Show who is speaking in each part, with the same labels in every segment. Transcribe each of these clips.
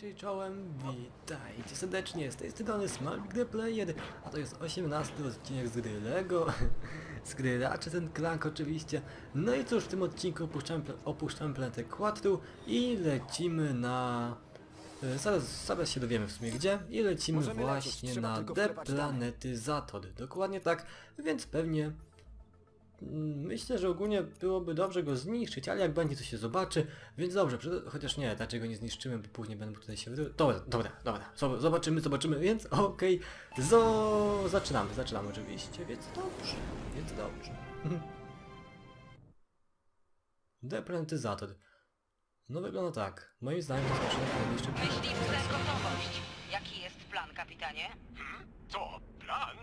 Speaker 1: Cześć, czołem, witajcie serdecznie, z tej strony Smart The Player, a to jest 18 odcinek z gry LEGO, z gry Ratchet Clank oczywiście. No i cóż, w tym odcinku opuszczamy, opuszczamy planetę Quattro i lecimy na... e, Zaraz, zaraz się dowiemy w sumie gdzie i lecimy
Speaker 2: Możemy lecieć,
Speaker 1: właśnie
Speaker 2: trzeba
Speaker 1: na
Speaker 2: tylko
Speaker 1: The
Speaker 2: wklepać dane.
Speaker 1: Planetyzator, dokładnie tak, więc pewnie Myślę, że ogólnie byłoby dobrze go zniszczyć, ale jak będzie to się zobaczy, więc dobrze, chociaż nie, dlaczego nie zniszczymy, bo później będę tutaj się wydru... Dobra, dobra, dobra, Zob- zobaczymy, zobaczymy, więc okej, zo... zaczynamy, zaczynamy oczywiście, więc dobrze, więc dobrze. Deplanetyzator. No wygląda tak, moim zdaniem to jest maszyna, która niszczy
Speaker 3: gotowość. Jaki jest plan, kapitanie?
Speaker 2: To plan?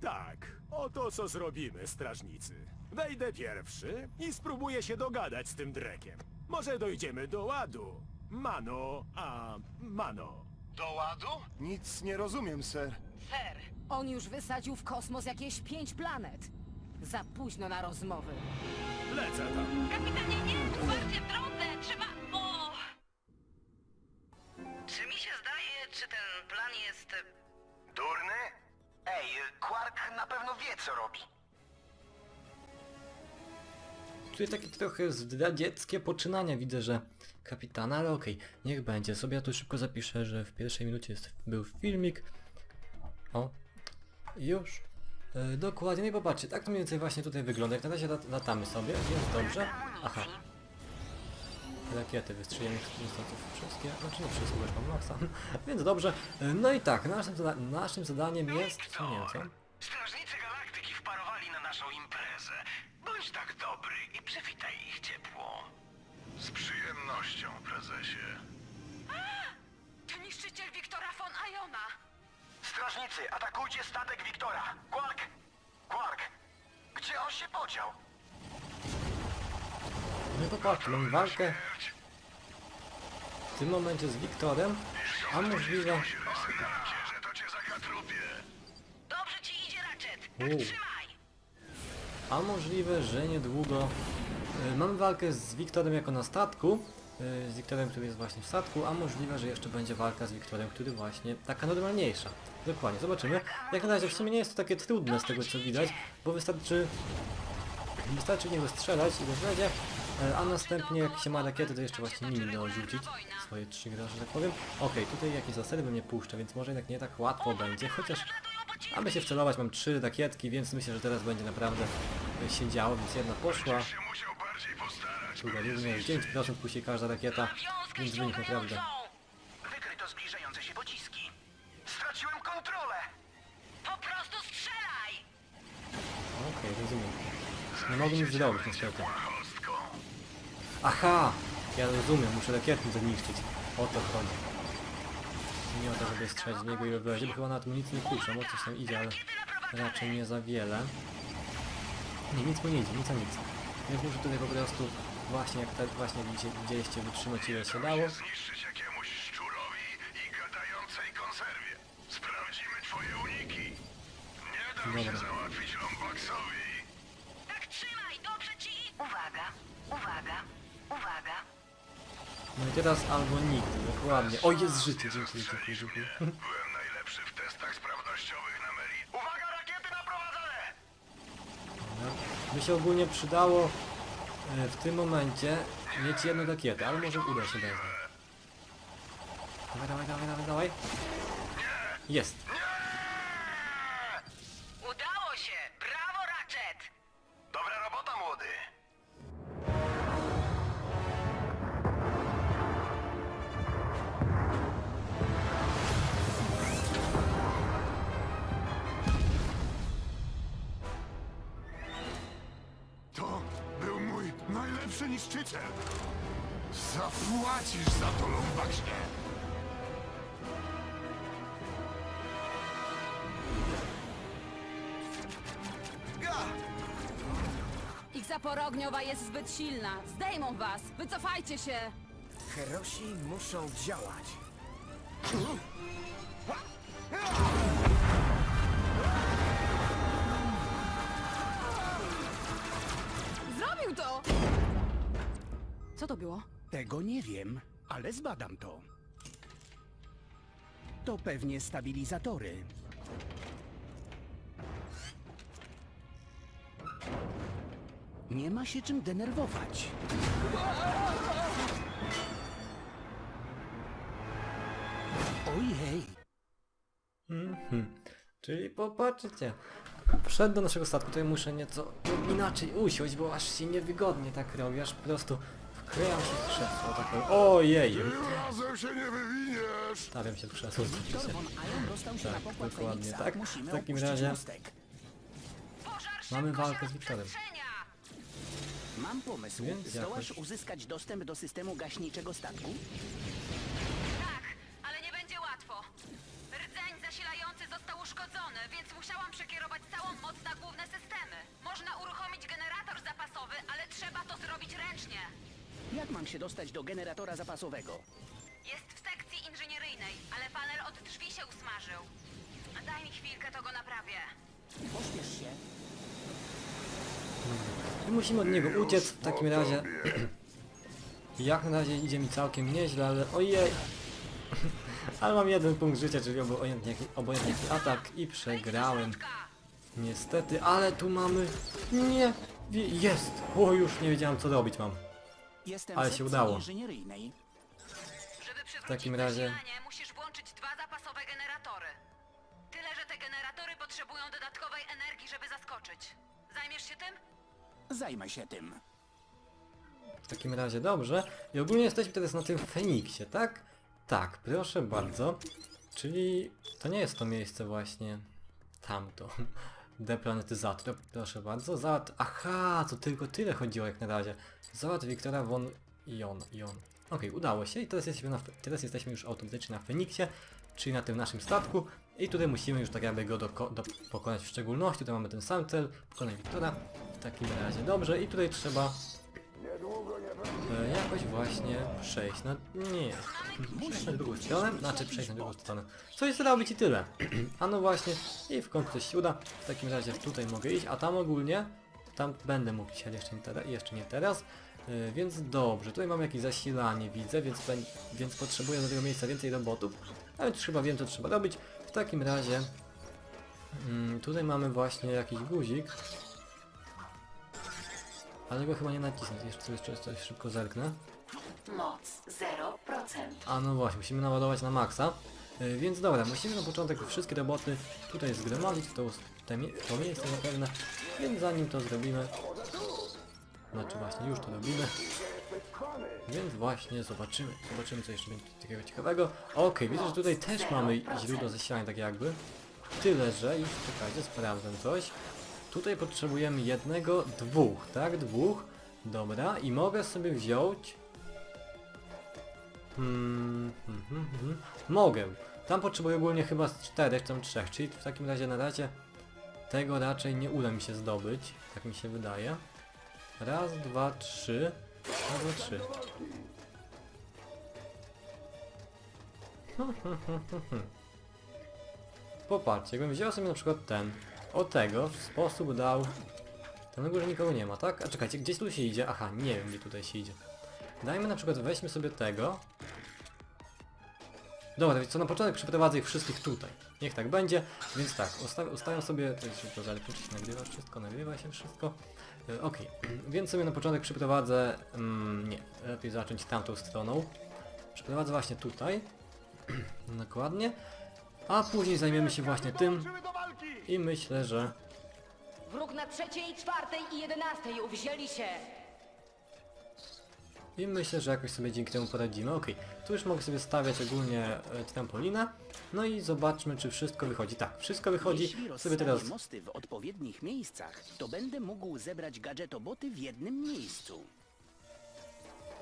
Speaker 2: Tak, oto co zrobimy, strażnicy. Wejdę pierwszy i spróbuję się dogadać z tym drekiem. Może dojdziemy do ładu. Mano, a mano.
Speaker 4: Do ładu?
Speaker 5: Nic nie rozumiem, ser.
Speaker 3: Ser,
Speaker 6: On już wysadził w kosmos jakieś pięć planet. Za późno na rozmowy.
Speaker 2: Lecę tam.
Speaker 3: kapitanie, nie! Uważcie w drodze! Trzeba...
Speaker 1: Tu jest takie trochę zdradzieckie poczynania, widzę, że kapitana, ale okej, niech będzie. Sobie ja tu szybko zapiszę, że w pierwszej minucie jest, był filmik. O, już. E, dokładnie, no i popatrzcie, tak to mniej więcej właśnie tutaj wygląda. Jak na razie lat, latamy sobie, więc dobrze. Aha. Rakiety wystrzeliłem wszystkie, znaczy nie wszystkie, bo już mam maksa. Więc dobrze. E, No i tak, naszym, zada naszym zadaniem jest... Nie co?
Speaker 4: Strażnicy Galaktyki wparowali na naszą imprezę. Bądź tak dobry i przywitaj ich ciepło. Z przyjemnością, prezesie.
Speaker 3: To niszczyciel Wiktora von Iona!
Speaker 4: Strażnicy, atakujcie statek Wiktora. Quark! Quark! Gdzie on się podział?
Speaker 1: No to patrz, mam walkę w tym momencie z Wiktorem, a możliwe...
Speaker 4: Że to cię zakatrupię.
Speaker 3: Dobrze ci idzie, Ratchet! Tak
Speaker 1: U.
Speaker 3: trzymaj!
Speaker 1: A możliwe, że niedługo y, mamy walkę z Wiktorem jako na statku, y, z Wiktorem, który jest właśnie w statku, a możliwe, że jeszcze będzie walka z Wiktorem, który właśnie taka normalniejsza. Dokładnie, zobaczymy. Jak na razie w sumie nie jest to takie trudne z tego co widać, bo wystarczy wystarczy w niego strzelać i będzie, a następnie jak się ma rakiety, to jeszcze właśnie nimi dorzucić swoje trzy grosze, że tak powiem. Okej, tutaj jakieś zasady bym nie puszczę, więc może jednak nie tak łatwo będzie, chociaż aby się wcelować mam trzy rakietki, więc myślę, że teraz będzie naprawdę się działo, więc jedna poszła, druga również, 9% puści każda rakieta, więc wynik naprawdę.
Speaker 4: Wykryto zbliżające się pociski. Straciłem kontrolę.
Speaker 3: Po prostu strzelaj!
Speaker 1: Okej, rozumiem. Nie mogę nic zrobić niestety. Aha! Ja rozumiem, muszę rakiety zniszczyć. O to chodzi. Nie o to, żeby strzelać w niego i wyrazie, bo chyba na tym nic nie puszczę, bo coś tam idzie, ale raczej nie za wiele. Nie, nic mu nie idzie, nic a nic. Więc muszę tutaj po prostu właśnie jak te, właśnie widzicie, widzieliście wytrzymać ile się dało.
Speaker 4: Zniszczyć jakiemuś szczurowi i gadającej konserwie. Sprawdzimy twoje uniki. Nie dam
Speaker 1: Dobra.
Speaker 4: się załatwić Lombaxowi.
Speaker 3: Tak trzymaj! Dobrze ci... Uwaga! Uwaga! Uwaga!
Speaker 1: No i teraz albo nigdy, dokładnie. O, jest życie, dziękuję, dziękuję, dziękuję.
Speaker 4: Byłem najlepszy w testach sprawnościowych na Meri. Uwaga, rakiety naprowadzone!
Speaker 1: By się ogólnie przydało e, w tym momencie mieć jedną rakietę, ale może uda się niej. Dawaj, dawaj, dawaj, dawaj, dawaj. Jest.
Speaker 5: Najlepszy niszczyciel. Zapłacisz za to, Lombaksie.
Speaker 6: Ich zapora ogniowa jest zbyt silna. Zdejmą was. Wycofajcie się.
Speaker 2: Herosi muszą działać.
Speaker 6: Co to było?
Speaker 7: Tego nie wiem, ale zbadam to. To pewnie stabilizatory. Nie ma się czym denerwować. Ojej,
Speaker 1: Mhm. Czyli popatrzcie. Wszedł do naszego statku, tutaj muszę nieco inaczej usiąść, bo aż się niewygodnie tak robi, aż po prostu wklejam się w krzesło. Tak powiem. Ojej!
Speaker 5: Tym razem się nie wywiniesz!
Speaker 1: Stawiam się w krzesło
Speaker 7: Wiktor
Speaker 1: oczywiście. Tak, dokładnie tak. W takim razie- Mamy walkę z Wiktorem.
Speaker 7: Mam pomysł.
Speaker 1: Więc
Speaker 7: Zdołasz
Speaker 1: jakoś-
Speaker 7: uzyskać dostęp do systemu gaśniczego statku?
Speaker 6: Tak, ale nie będzie łatwo. Rdzeń zasilający został uszkodzony, więc musiałam przekierować całą moc na główne systemy. Można uruchomić generator zapasowy, ale trzeba to zrobić ręcznie.
Speaker 7: Jak mam się dostać do generatora zapasowego?
Speaker 6: Jest w sekcji inżynieryjnej, ale panel od drzwi się usmażył. Daj mi chwilkę, to go naprawię.
Speaker 7: Pośpiesz się.
Speaker 1: I musimy od niego uciec w takim razie. Jak na razie idzie mi całkiem nieźle, ale ojej! ale mam jeden punkt życia, czyli obojętnie jaki, obojętnie jaki atak i przegrałem. Niestety, ale tu mamy... Nie! Jest! O, już nie wiedziałem co robić mam.
Speaker 7: Jestem
Speaker 1: Ale się
Speaker 7: sekcji
Speaker 1: udało.
Speaker 7: inżynieryjnej.
Speaker 6: Żeby przywrócić
Speaker 1: takim razie-
Speaker 6: zasilanie, musisz włączyć dwa zapasowe generatory. Tyle, że te generatory potrzebują dodatkowej energii, żeby zaskoczyć. Zajmiesz się tym?
Speaker 7: Zajmę się tym.
Speaker 1: W takim razie dobrze. I ogólnie jesteśmy teraz na tym Feniksie, tak? Tak, proszę bardzo. Czyli to nie jest to miejsce właśnie tamto. Deplanetyzator, proszę bardzo. Załat... Aha, to tylko tyle chodziło jak na razie. Załat Wiktora von Ion. Ion. Okej, udało się i teraz jesteśmy, na, teraz jesteśmy już automatycznie na Feniksie, czyli na tym naszym statku. I tutaj musimy już tak jakby go doko- do, pokonać w szczególności. Tutaj mamy ten sam cel, pokonać Wiktora. W takim razie dobrze i tutaj trzeba E, jakoś właśnie przejść na... nie. Przejść na drugą stronę, znaczy przejść na drugą stronę. Coś zrobić i tyle. A no właśnie, i w końcu coś się uda. W takim razie tutaj mogę iść, a tam ogólnie, tam będę mógł ale jeszcze nie, teraz, jeszcze nie teraz. E, więc dobrze, tutaj mam jakieś zasilanie, widzę, więc, więc potrzebuję do tego miejsca więcej robotów. A więc chyba wiem, co trzeba robić. W takim razie, mm, tutaj mamy właśnie jakiś guzik. Ale go chyba nie nacisnę, jeszcze jeszcze coś szybko zerknę.
Speaker 3: Moc 0%.
Speaker 1: A no właśnie, musimy naładować na maksa. Yy, więc dobra, musimy na początek wszystkie roboty tutaj zgromadzić to, te, to miejsce zapewne. Więc zanim to zrobimy... Znaczy właśnie, już to robimy. Więc właśnie zobaczymy, zobaczymy co jeszcze będzie takiego ciekawego. Okej, widzę, że tutaj też mamy źródło zasilania tak jakby. Tyle, że już czekajcie, sprawdzę coś. Tutaj potrzebujemy jednego, dwóch, tak? Dwóch. Dobra, i mogę sobie wziąć Hmm, hmm, hmm, hmm. Mogę. Tam potrzebuję ogólnie chyba z czterech, tam trzech, czyli w takim razie na razie tego raczej nie uda mi się zdobyć, tak mi się wydaje. Raz, dwa, trzy. Raz, dwa, trzy. Hmm, hmm, hmm. Popatrzcie, jakbym wziął sobie na przykład ten, o tego w sposób dał... Tam na górze nikogo nie ma, tak? A czekajcie, gdzieś tu się idzie? Aha, nie wiem gdzie tutaj się idzie. Dajmy na przykład, weźmy sobie tego. Dobra, więc co na początek przeprowadzę ich wszystkich tutaj. Niech tak będzie, więc tak, ustawiam, sobie, to zalepić, nagrywa wszystko, nagrywa się wszystko. E, Okej, więc sobie na początek przeprowadzę, mm, nie, lepiej zacząć tamtą stroną. Przeprowadzę właśnie tutaj, dokładnie, a później zajmiemy się właśnie tym i myślę, że
Speaker 3: Wróg na trzeciej, czwartej i jedenastej uwzięli się.
Speaker 1: I myślę, że jakoś sobie dzięki temu poradzimy. Okej, tu już mogę sobie stawiać ogólnie e, trampolinę. No i zobaczmy, czy wszystko wychodzi. Tak, wszystko wychodzi.
Speaker 7: Jeśli
Speaker 1: Sobie
Speaker 7: rozstawię
Speaker 1: teraz...
Speaker 7: mosty w odpowiednich miejscach, to będę mógł zebrać gadżetoboty w jednym miejscu.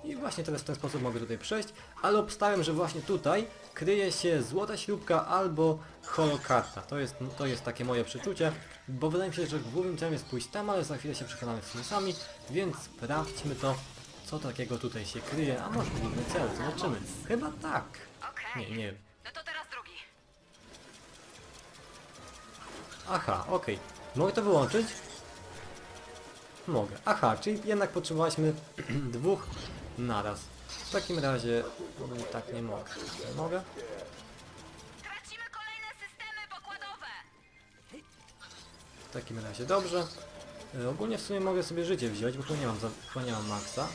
Speaker 1: I właśnie teraz w ten sposób mogę tutaj przejść. Ale obstawiam, że właśnie tutaj kryje się złota śrubka albo holokarta. To jest, to jest takie moje przeczucie. Bo wydaje mi się, że głównym celem jest pójść tam, ale za chwilę się przekonamy sumie sami. Więc sprawdźmy to, co takiego tutaj się kryje. A może główny cel, zobaczymy. Chyba tak. Nie, nie wiem.
Speaker 6: No to teraz drugi.
Speaker 1: Aha, okej. Mogę to wyłączyć? Mogę. Aha, czyli jednak potrzebowaliśmy dwóch naraz. W takim razie mm, tak nie mogę. Mogę? Tracimy kolejne systemy pokładowe! W takim razie dobrze. E, ogólnie w sumie mogę sobie życie wziąć, bo tu nie mam, za, tu nie mam maksa.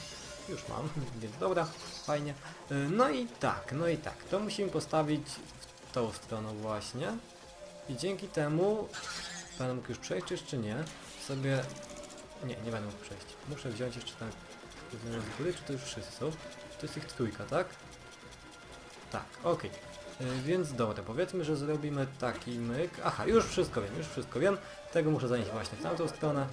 Speaker 1: Już mam, więc dobra, fajnie. E, no i tak, no i tak. To musimy postawić w tą stronę właśnie. I dzięki temu, będę mógł już przejść czy jeszcze nie, sobie... Nie, nie będę mógł przejść. Muszę wziąć jeszcze ten z góry, czy to już wszyscy są? To jest ich trójka, tak? Tak, okej. Y, Więc dobra, powiedzmy, że zrobimy taki myk. Aha, już wszystko wiem, już wszystko wiem. Tego muszę zanieść właśnie w tamtą stronę.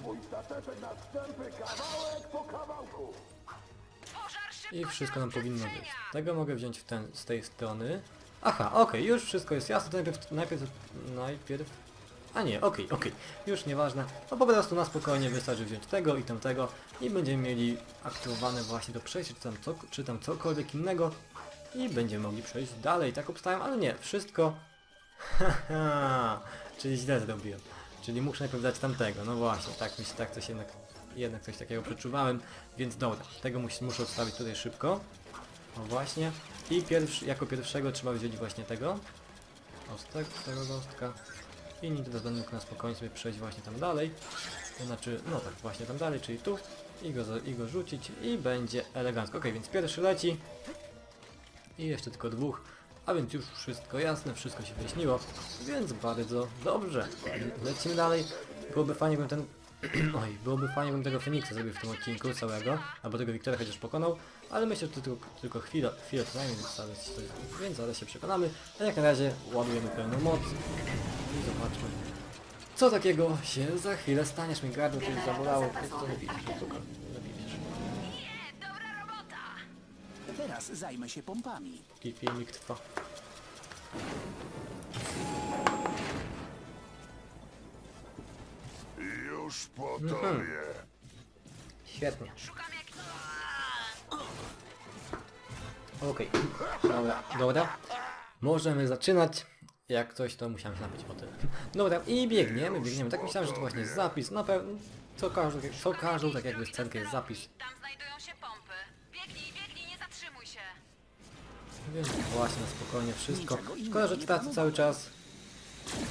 Speaker 1: I wszystko nam powinno być. Tego mogę wziąć ten, z tej strony. Aha, okej, już wszystko jest jasne. Najpierw, najpierw, najpierw... A nie, okej, okej, już nieważne. No po prostu na spokojnie wystarczy wziąć tego i tamtego i będziemy mieli aktywowane właśnie do przejścia, czy tam, co, czy tam cokolwiek innego i będziemy mogli przejść dalej. Tak obstałem, ale nie, wszystko... Haha, czyli źle zrobiłem. Czyli muszę najpierw dać tamtego, no właśnie, tak mi się, tak coś jednak, jednak coś takiego przeczuwałem, więc dobra, tego mus, muszę odstawić tutaj szybko. O właśnie. I pierwszy, jako pierwszego trzeba wziąć właśnie tego. Ostek, tego gostka. I teraz będę mógł na spokojnie sobie przejść właśnie tam dalej. To znaczy, no tak, właśnie tam dalej, czyli tu. I go, i go rzucić i będzie elegancko. Ok, więc pierwszy leci. I jeszcze tylko dwóch. A więc już wszystko jasne, wszystko się wyjaśniło. Więc bardzo dobrze. Lecimy dalej. Byłoby fajnie, gdybym ten... Oj, byłoby fajnie, gdybym tego Feniksa zrobił w tym odcinku całego. Albo tego Wiktora chociaż pokonał. Ale myślę, że to tylko, tylko chwilę, chwilę co najmniej, więc zaraz, się, więc zaraz się przekonamy. A jak na razie ładujemy pełną moc. I zobaczmy. Co takiego się za chwilę staniesz mi gardło, to już zabolało. To nie widzisz, tylko nie widzisz.
Speaker 6: Nie, dobra robota.
Speaker 7: Teraz zajmę się pompami.
Speaker 1: I filmik trwa.
Speaker 5: Już po
Speaker 1: Mhm.
Speaker 5: tobie.
Speaker 1: Świetnie.
Speaker 6: Szukam jak...
Speaker 1: Okej. Dobra, dobra. Możemy zaczynać. Jak coś, to musiałem się napić o tyle. Dobra, i biegniemy, biegniemy. Tak myślałem, że to właśnie jest zapis. Na pewno. Co każdą, co każdą, tak jakby scenkę jest zapis.
Speaker 6: Tam znajdują się pompy. Biegnij, biegnij, nie zatrzymuj się.
Speaker 1: Więc właśnie na spokojnie wszystko. Szkoda, że tracę cały czas.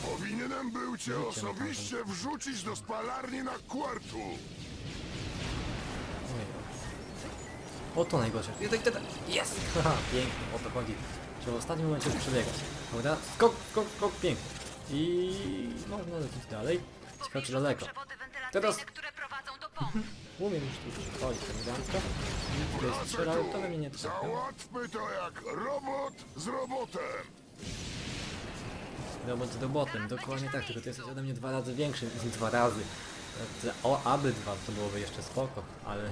Speaker 5: Powinienem był cię osobiście wrzucić do spalarni na kwartu.
Speaker 1: O to najgorsze. Jest, jest, jest! Haha, pięknie, o to chodzi. Trzeba w ostatnim momencie już przebiegać. Dobra, skok, skok, skok, pięknie. I można lecieć dalej. Ciekawe czy daleko. Teraz-
Speaker 6: które prowadzą do pomp.
Speaker 1: Umiem już tu przychodzić elegancko. I tutaj strzelają, to we mnie nie trafia.
Speaker 5: Załatwmy to jak robot z robotem.
Speaker 1: Robot z robotem, dokładnie tak, tylko ty jesteś ode mnie dwa razy większy, dwa razy. O, aby dwa, to byłoby jeszcze spoko, ale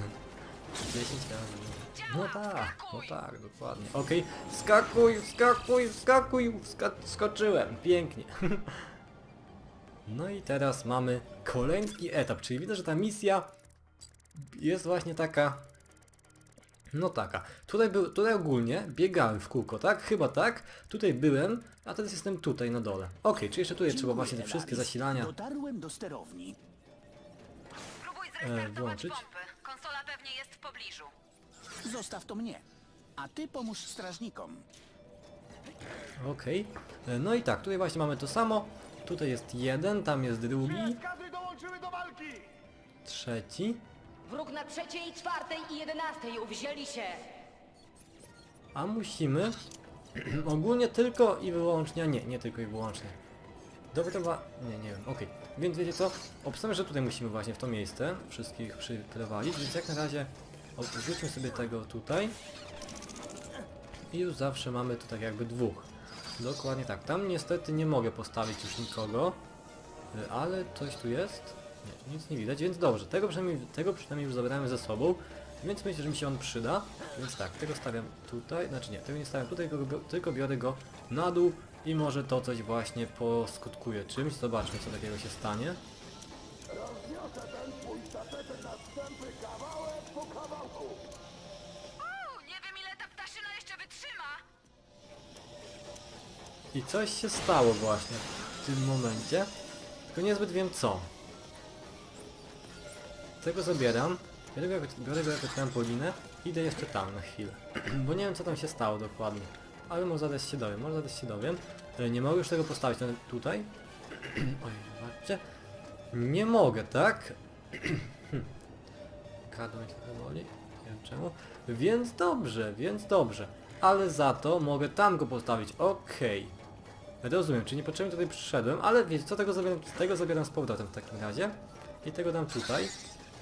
Speaker 1: 10 razy. No tak, no tak, dokładnie. Okej, skakuj, skakuj, skakuj, ska skoczyłem, pięknie. No i teraz mamy kolejny etap, czyli widzę, że ta misja jest właśnie taka no taka. Tutaj, był, tutaj ogólnie biegałem w kółko, tak? Chyba tak. Tutaj byłem, a teraz jestem tutaj na dole. Okej, czy jeszcze tutaj trzeba
Speaker 7: Dziękuję,
Speaker 1: właśnie te wszystkie zasilania.
Speaker 7: Dotarłem do sterowni.
Speaker 6: Spróbuj zrestartować
Speaker 1: włączyć?
Speaker 6: pompy. Konsola pewnie jest w pobliżu.
Speaker 7: Zostaw to mnie. A ty pomóż strażnikom.
Speaker 1: Okej. E, No i tak, tutaj właśnie mamy to samo. Tutaj jest jeden, tam jest drugi,
Speaker 2: Kadry dołączyły do walki!
Speaker 1: trzeci.
Speaker 8: Wróg na trzeciej, czwartej i jedenastej uwzięli się.
Speaker 1: A musimy ogólnie tylko i wyłącznie, a nie, nie tylko i wyłącznie. Dobra, to była... Nie, nie wiem, okej. Więc wiecie co? Obstawiam, że tutaj musimy właśnie w to miejsce wszystkich przyprowadzić, więc jak na razie wrzućmy sobie tego tutaj. I już zawsze mamy tu tak jakby dwóch. Dokładnie tak. Tam niestety nie mogę postawić już nikogo, y, ale coś tu jest. Nie, nic nie widać, więc dobrze. Tego przynajmniej, tego przynajmniej już zabrałem ze sobą, więc myślę, że mi się on przyda. Więc tak, tego stawiam tutaj, znaczy nie, tego nie stawiam tutaj, tylko biorę go na dół i może to coś właśnie poskutkuje czymś. Zobaczmy, co takiego się stanie.
Speaker 6: Uuu, nie wiem ile ta ptaszyna jeszcze wytrzyma.
Speaker 1: I coś się stało właśnie w tym momencie, tylko niezbyt wiem co. Tego zabieram, biorę go, biorę go jako trampolinę idę jeszcze tam na chwilę. Bo nie wiem co tam się stało dokładnie, ale może zaraz się dowiem, może zaraz się dowiem. Nie mogę już tego postawić tutaj. Oj, zobaczcie. Nie mogę, tak? Gardło mnie trochę boli, nie wiem czemu. Więc dobrze, więc dobrze. Ale za to mogę tam go postawić, okej. Rozumiem, czyli niepotrzebnie tutaj przyszedłem, ale wiecie co, tego zabieram, tego zabieram z powrotem w takim razie. I tego dam tutaj.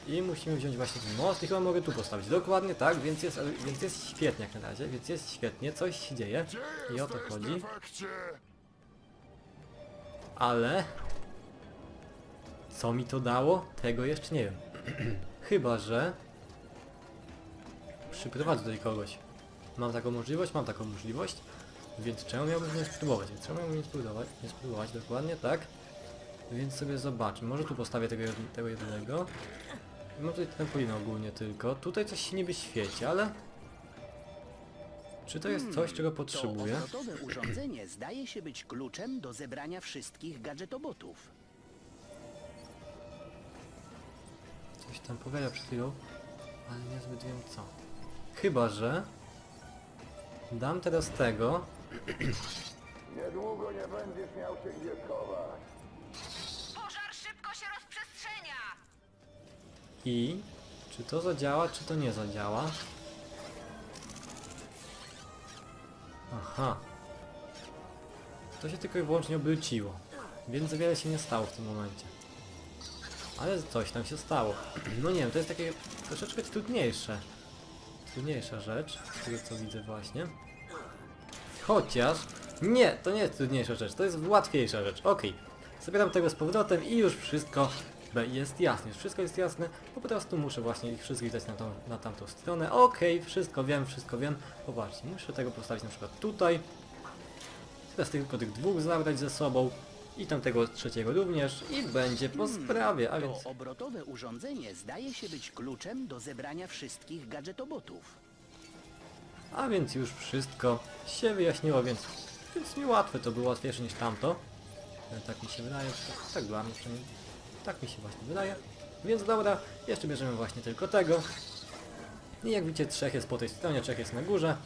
Speaker 1: I musimy wziąć właśnie ten most i chyba mogę tu postawić. Dokładnie tak, więc jest, więc jest świetnie jak na razie, więc jest świetnie, coś się dzieje. I o to chodzi. Ale... Co mi to dało? Tego jeszcze nie wiem. Chyba, że... Przyprowadzę tutaj kogoś. Mam taką możliwość? Mam taką możliwość. Więc czemu miałbym nie spróbować? Więc czemu miałbym nie spróbować? Nie spróbować, dokładnie, tak? Więc sobie zobaczmy. Może tu postawię tego, tego jednego. I Mam tutaj trampolinę ogólnie tylko. Tutaj coś się niby świeci, ale... Czy to jest coś, czego potrzebuję?
Speaker 7: To obrotowe urządzenie zdaje się być kluczem do zebrania wszystkich gadżetobotów.
Speaker 1: Coś tam powiedział przed chwilą, ale niezbyt wiem co. Chyba, że dam teraz tego
Speaker 5: Niedługo nie będziesz miał się gdzie schować.
Speaker 1: I czy to zadziała, czy to nie zadziała. Aha. To się tylko i wyłącznie obróciło, więc za wiele się nie stało w tym momencie. Ale coś tam się stało. No nie wiem, to jest takie troszeczkę trudniejsze. Trudniejsza rzecz, z tego co widzę właśnie. Chociaż... Nie, to nie jest trudniejsza rzecz, to jest łatwiejsza rzecz. Okej. Zabieram tego z powrotem i już wszystko be- jest jasne. Już wszystko jest jasne. Po prostu muszę właśnie ich wszystkich dać na, tą, na tamtą stronę. Okej, wszystko wiem, wszystko wiem. Popatrzcie, muszę tego postawić na przykład tutaj. Teraz tylko tych dwóch zabrać ze sobą. I tamtego trzeciego również. I będzie po sprawie, a więc...
Speaker 7: To obrotowe urządzenie zdaje się być kluczem do zebrania wszystkich gadżetobotów.
Speaker 1: A więc już wszystko się wyjaśniło, więc, więc mi łatwe to było, łatwiejsze niż tamto. E, Tak mi się wydaje, tak, tak dla mnie przynajmniej. Tak mi się właśnie wydaje. Więc dobra, jeszcze bierzemy właśnie tylko tego. I jak widzicie, trzech jest po tej stronie, trzech jest na górze.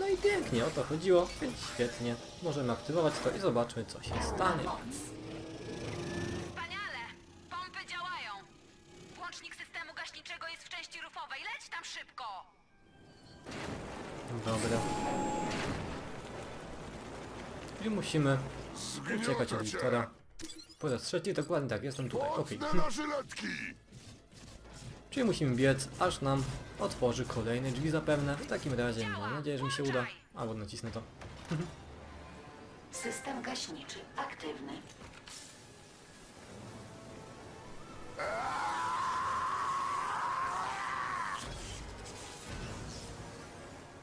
Speaker 1: No i pięknie, o to chodziło, więc świetnie. Możemy aktywować to i zobaczmy, co się stanie.
Speaker 6: Wspaniale! Pompy działają! Włącznik systemu gaśniczego jest w części rufowej. Leć tam szybko!
Speaker 1: Dobra. I musimy uciekać od. Wiktora. Po raz trzeci, dokładnie tak, jestem tutaj, okej. Czyli musimy biec, aż nam otworzy kolejne drzwi zapewne. W takim razie mam nadzieję, że mi się uda. Albo nacisnę to.
Speaker 8: System gaśniczy aktywny.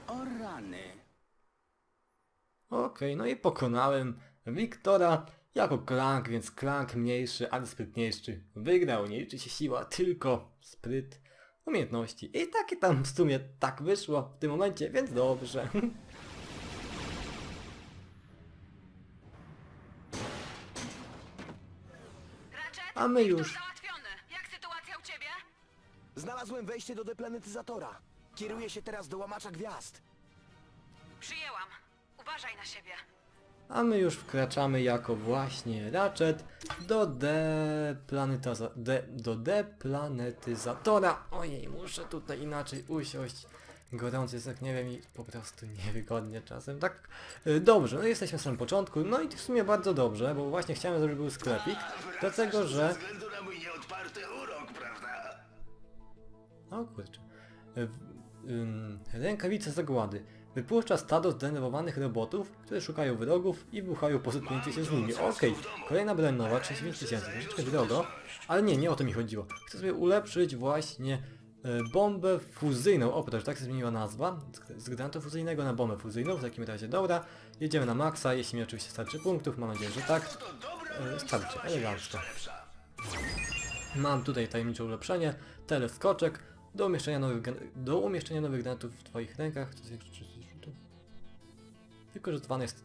Speaker 7: O rany!
Speaker 1: Okej, no i pokonałem Wiktora jako klank, więc klank mniejszy, ale sprytniejszy. Wygrał, nie liczy się siła, tylko spryt, umiejętności. I takie tam w sumie tak wyszło w tym momencie, więc dobrze.
Speaker 6: Ratchet,
Speaker 1: A my już.
Speaker 6: Jak sytuacja u ciebie?
Speaker 9: Znalazłem wejście do deplanetyzatora. Kieruję się teraz do łamacza gwiazd.
Speaker 6: Przyjęłam. Uważaj na siebie.
Speaker 1: A my już wkraczamy jako właśnie Ratchet do deplanetaza... De, do deplanetyzatora. Ojej, muszę tutaj inaczej usiąść. Gorący jest jak nie wiem i po prostu niewygodnie czasem. Tak, y, dobrze, no jesteśmy na samym początku, no i w sumie bardzo dobrze, bo właśnie chciałem, żeby był sklepik, dlatego że...
Speaker 4: Ze względu na mój nieodparty urok, prawda?
Speaker 1: O kurczę. W- ym, Rękawice zagłady. Wypuszcza stado zdenerwowanych robotów, które szukają wrogów i wybuchają pozytkujący się z nimi. Okej, kolejna broń nowa, 35 tysięcy, troszeczkę drogo, ale nie, nie o to mi chodziło. Chcę sobie ulepszyć właśnie e, bombę fuzyjną. O, proszę, tak się zmieniła nazwa. Z- granatu fuzyjnego na bombę fuzyjną, w takim razie dobra. Jedziemy na maksa, jeśli mi oczywiście starczy punktów, mam nadzieję, że tak. E, Starczy, elegancko. Mam tutaj tajemnicze ulepszenie, teleskoczek do umieszczenia nowych, do umieszczenia nowych granatów w Twoich rękach. Wykorzystywana jest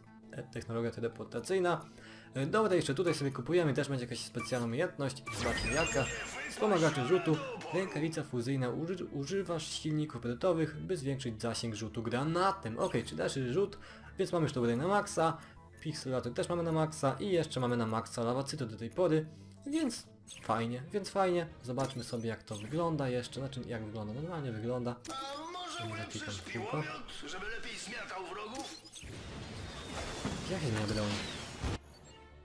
Speaker 1: technologia teleportacyjna. E, Dobra, jeszcze tutaj sobie kupujemy, też będzie jakaś specjalna umiejętność. Zobaczmy jaka. Wspomagacze rzutu. Rękawica fuzyjna. Uży, używasz silników priorytetowych, by zwiększyć zasięg rzutu granatem. Ok, czy dalszy rzut, więc mamy już to tutaj na maksa. Pixelator też mamy na maksa i jeszcze mamy na maksa lawacyto do tej pory. Więc Fajnie, więc fajnie. Zobaczmy sobie jak to wygląda jeszcze. Znaczy jak wygląda, normalnie wygląda. Zapikam kółko.
Speaker 4: piłomiot, żeby lepiej zmiatał wrogów?
Speaker 1: Zmienia broń?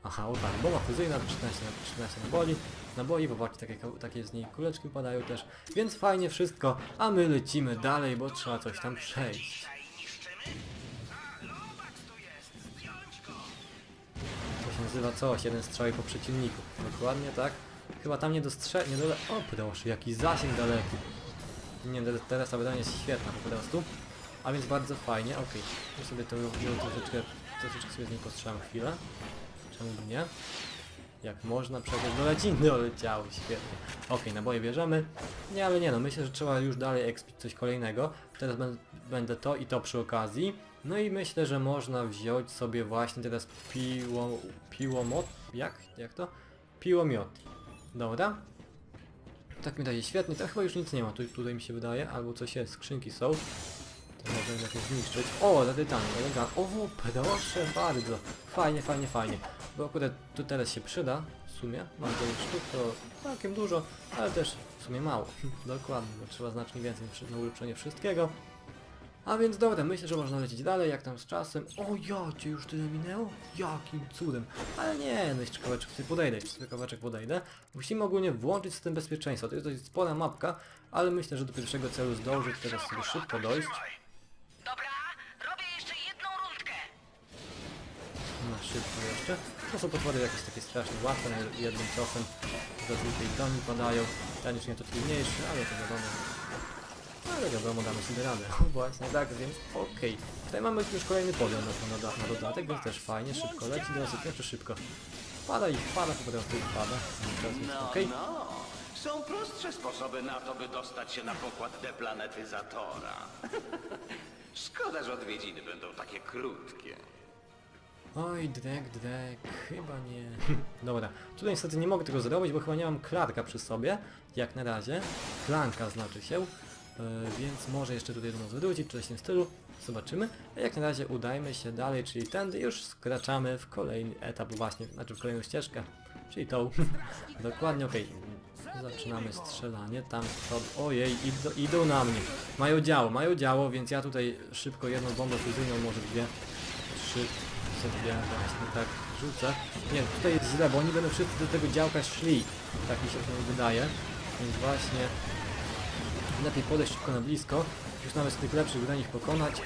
Speaker 1: Aha, o tak, bomba fuzyjna, 13, na 13 naboi, naboi, popatrzcie, takie, takie z niej kuleczki upadają też, więc fajnie wszystko, a my lecimy dalej, bo trzeba coś tam przejść. To się nazywa coś, jeden strzał po przeciwniku, dokładnie tak? Chyba tam nie dostrze... nie dole... O proszę, jaki zasięg daleki. Nie, te- teraz ta wydanie jest świetna po prostu. A więc bardzo fajnie, okej. Okay. sobie to ją troszeczkę, troszeczkę sobie z niej postrzelam chwilę. Czemu nie? Jak można przecież doleci? Doleciało, świetnie. Okej, naboje bierzemy. Nie, ale nie no, myślę, że trzeba już dalej ekspić coś kolejnego. Teraz będę to i to przy okazji. No i myślę, że można wziąć sobie właśnie teraz piło, piłomot, jak? Jak to? Piłomiot. Dobra. Tak mi daje świetnie, to chyba już nic nie ma, tu, tutaj mi się wydaje, albo coś jest, skrzynki są. To można jakoś zniszczyć. O, zadytany, elegancko. O, proszę bardzo. Fajnie, fajnie, fajnie. Bo akurat tu teraz się przyda, w sumie. Mam 9 sztuk, to całkiem dużo, ale też w sumie mało. Dokładnie, bo trzeba znacznie więcej na ulepszenie wszystkiego. A więc dobra, myślę, że można lecieć dalej, jak tam z czasem. O, jacie, już tyle minęło? Jakim cudem. Ale nie, no jeszcze kawałeczek sobie podejdę, jeszcze kawałeczek podejdę. Musimy ogólnie włączyć system bezpieczeństwa. To jest dość spora mapka, ale myślę, że do pierwszego celu zdążyć teraz sobie szybko dojść.
Speaker 3: Dobra, robię jeszcze jedną rundkę.
Speaker 1: Na szybko jeszcze. To są potwory jakieś takie strasznie łatwe, jednym ciosem do tej broni padają. Ten już nie to trudniejszy, ale to wiadomo. Ale wiadomo, damy sobie radę. Właśnie tak, więc okej. Tutaj mamy już kolejny poziom na, na, na dodatek, więc też fajnie, szybko leci, dosyć jeszcze szybko. Pada i wpada, po prostu wpada. Cały czas jest
Speaker 7: No,
Speaker 1: okej.
Speaker 7: no. Są prostsze sposoby na to, by dostać się na pokład deplanetyzatora. Szkoda, że odwiedziny będą takie krótkie.
Speaker 1: Oj, drek, drek, chyba nie. Dobra, tutaj niestety nie mogę tego zrobić, bo chyba nie mam klarka przy sobie, jak na razie. Klanka znaczy się, więc może jeszcze tutaj do nas wrócić, czy coś w tym stylu. Zobaczymy. A jak na razie udajmy się dalej, czyli tędy już skraczamy w kolejny etap właśnie, znaczy w kolejną ścieżkę, czyli tą. Dokładnie, okej. Zaczynamy strzelanie, tam przodu, ojej, idą, idą na mnie. Mają działo, mają działo, więc ja tutaj szybko jedną bombę fuzyjną, może dwie, trzy, sobie właśnie tak rzucę. Nie, tutaj jest źle, bo oni będą wszyscy do tego działka szli. Tak mi się to wydaje. Więc właśnie lepiej podejść szybko na blisko. Już nawet z tych lepszych uda ich pokonać.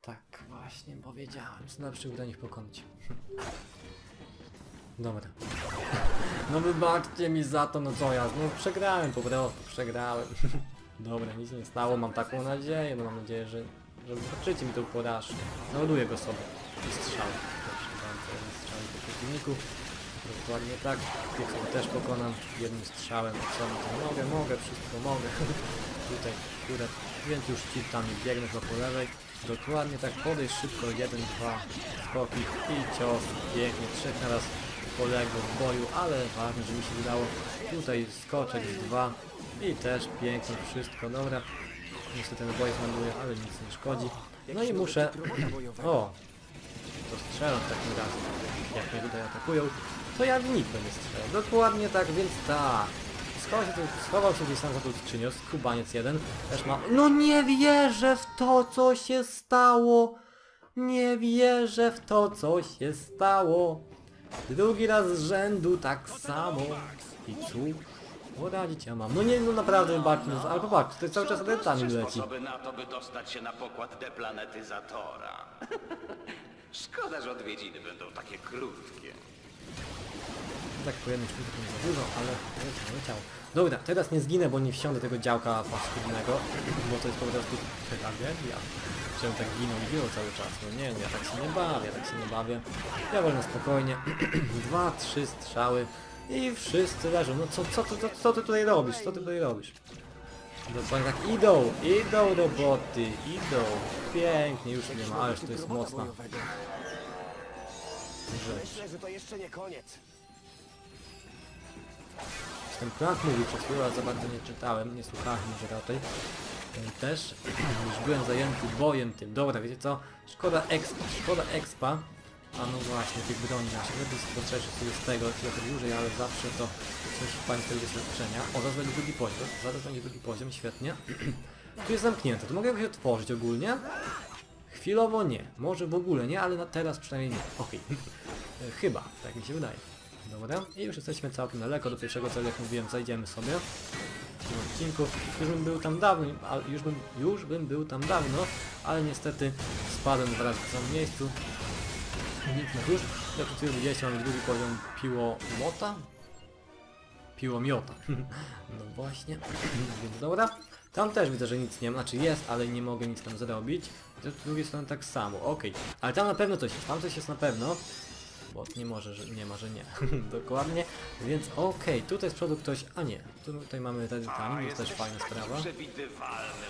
Speaker 1: Tak właśnie powiedziałem, z lepszych uda ich pokonać. Dobra. No wybaczcie mi za to, no co ja, no przegrałem po prostu, przegrałem. Dobra, nic nie stało, mam taką nadzieję, no mam nadzieję, że, że wybaczycie mi tą porażkę. Naładuję go sobie. I strzał. Proszę bardzo, strzał po przeciwniku. Dokładnie tak. Sobie też pokonam jednym strzałem. Co mi to mogę, mogę, wszystko mogę. Tutaj, które, więc już ci tam biegnę chyba po lewej. Dokładnie tak, podejść szybko, jeden, dwa skoki i cios. Pięknie, trzech na raz poległo w boju, ale ważne, że mi się udało. Tutaj skoczek z dwa i też pięknie wszystko, dobra. Niestety naboje zmarnuję, ale nic nie szkodzi. No i muszę... O! To strzelam w takim razie. Jak mnie tutaj atakują, to ja w nich będę strzelał. Dokładnie tak, więc tak. Schował się, tu- schował się gdzieś tam za tą skrzynią, skubaniec jeden też ma... No nie wierzę w to, co się stało! Nie wierzę w to, co się stało! Drugi raz z rzędu tak samo. I cóż, poradzić ja mam. No nie, no naprawdę wybaczcie, no, ale popatrz, to cały czas adeptami leci.
Speaker 7: sposoby na to, by dostać się na pokład deplanetyzatora. Szkoda, że odwiedziny będą takie krótkie.
Speaker 1: Tak po jednym sztuce to nie za dużo, ale leciało. Dobra, teraz nie zginę, bo nie wsiądę tego działka paskudnego, bo to jest po prostu tragedia. Żebym tak ginął i ginął cały czas. No nie, ja tak się nie bawię, ja tak się nie bawię. Ja wolę na spokojnie. Dwa, trzy strzały i wszyscy leżą. No co, co, co, co, ty tutaj robisz? Co ty tutaj robisz? Dokładnie tak, idą, idą roboty, idą. Pięknie, już nie ma, ależ to jest mocna rzecz.
Speaker 9: Myślę, że to jeszcze nie koniec.
Speaker 1: Ten Frank mówił przed chwilą, ale za bardzo nie czytałem, nie słuchałem może raczej. Ten też już byłem zajęty bojem tym. Dobra, wiecie co? Szkoda expa, szkoda expa. A no właśnie, tych broni naszych. Lepiej potrzebujesz sobie z tego trochę dłużej, ale zawsze to coś z tego doświadczenia. O, zaraz będzie drugi poziom. Zaraz będzie drugi poziom, świetnie. tu jest zamknięte, to mogę jakoś otworzyć ogólnie? Chwilowo nie. Może w ogóle nie, ale na teraz przynajmniej nie. Okej. E, Chyba, tak mi się wydaje. Dobra, i już jesteśmy całkiem daleko do pierwszego celu, jak mówiłem, zajdziemy sobie w tym odcinku. Już bym był tam dawno, już bym, już bym był tam dawno, ale niestety spadłem wraz w samym miejscu. Nic na już. Jak tu widzieliście, mamy drugi poziom piłomota. Piłomiota. no właśnie. Więc dobra. Tam też widzę, że nic nie ma, znaczy jest, ale nie mogę nic tam zrobić. I z drugiej strony tak samo, okej. Ale tam na pewno coś jest, tam coś jest na pewno. Bo nie może, że nie ma, że nie. Dokładnie. Więc okej, tutaj z przodu ktoś, a nie. Tu, tutaj mamy Redditami, jest też fajna sprawa.
Speaker 7: Przewidywalny.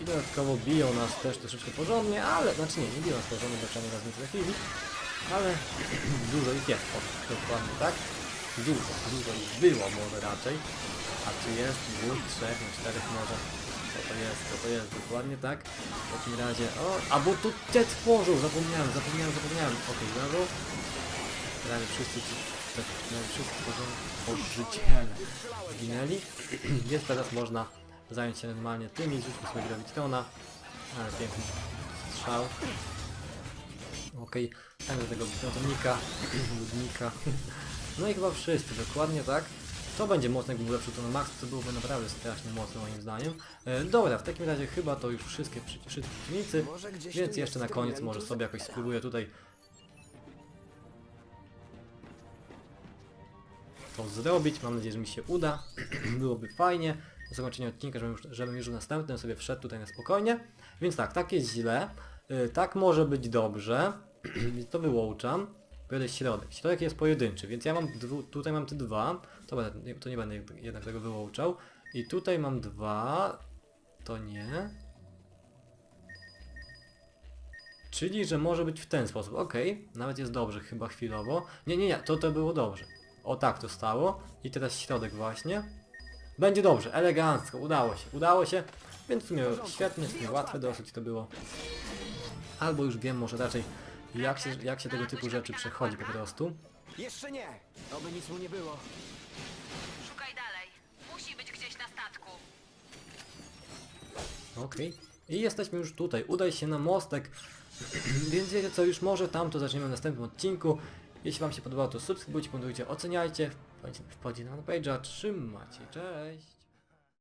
Speaker 1: I dodatkowo biją nas też troszeczkę porządnie, ale, znaczy nie, nie biją nas porządnie, bo przynajmniej raz nie trafili, ale dużo ich jest, o, dokładnie tak. Dużo, dużo ich było może raczej. A czy jest dwóch, trzech, no czterech może. Co to jest, co to jest, dokładnie tak. W takim razie, o, a bo tu te tworzą, zapomniałem, zapomniałem, zapomniałem. Okej, znowu. Prawie wszyscy ci, tak, prawie wszyscy tworzyciele zginęli, więc teraz można zająć się normalnie tymi, rzućmy sobie gravitrona, ale piękny strzał. Okej, okay. do tego gratownika, ludnika. No i chyba wszyscy, dokładnie tak. To będzie mocne, jakby był lepszy to na max, to byłoby naprawdę strasznie mocne moim zdaniem. E, dobra, w takim razie chyba to już wszystkie, przy- wszyscy przeciwnicy, więc jeszcze na koniec może sobie jakoś spróbuję tutaj to zrobić. Mam nadzieję, że mi się uda. Byłoby fajnie. Na zakończenie odcinka, żebym już, żebym już następnym sobie wszedł tutaj na spokojnie. Więc tak, tak jest źle. Y, tak może być dobrze. Więc to wyłączam. Pojadę środek. Środek jest pojedynczy, więc ja mam dwu, tutaj mam te dwa. To, będę, to nie będę jednak- tego wyłączał. I tutaj mam dwa. To nie. Czyli, że może być w ten sposób. Okej, nawet jest dobrze chyba chwilowo. Nie, nie, nie, to to było dobrze. O tak to stało. I teraz środek właśnie. Będzie dobrze, elegancko, udało się, udało się. Więc w sumie świetnie, łatwe dosyć to było. Albo już wiem może raczej jak się, jak się tego typu rzeczy przechodzi po prostu.
Speaker 9: Jeszcze nie! Oby nic mu nie było.
Speaker 6: Szukaj dalej. Musi być gdzieś na statku.
Speaker 1: Okej. I jesteśmy już tutaj. Udaj się na mostek. Więc wiecie co, już może tam to zaczniemy w następnym odcinku. Jeśli Wam się podobało, to subskrybujcie, komentujcie, oceniajcie. Wpadźcie na page'a. Trzymajcie, cześć!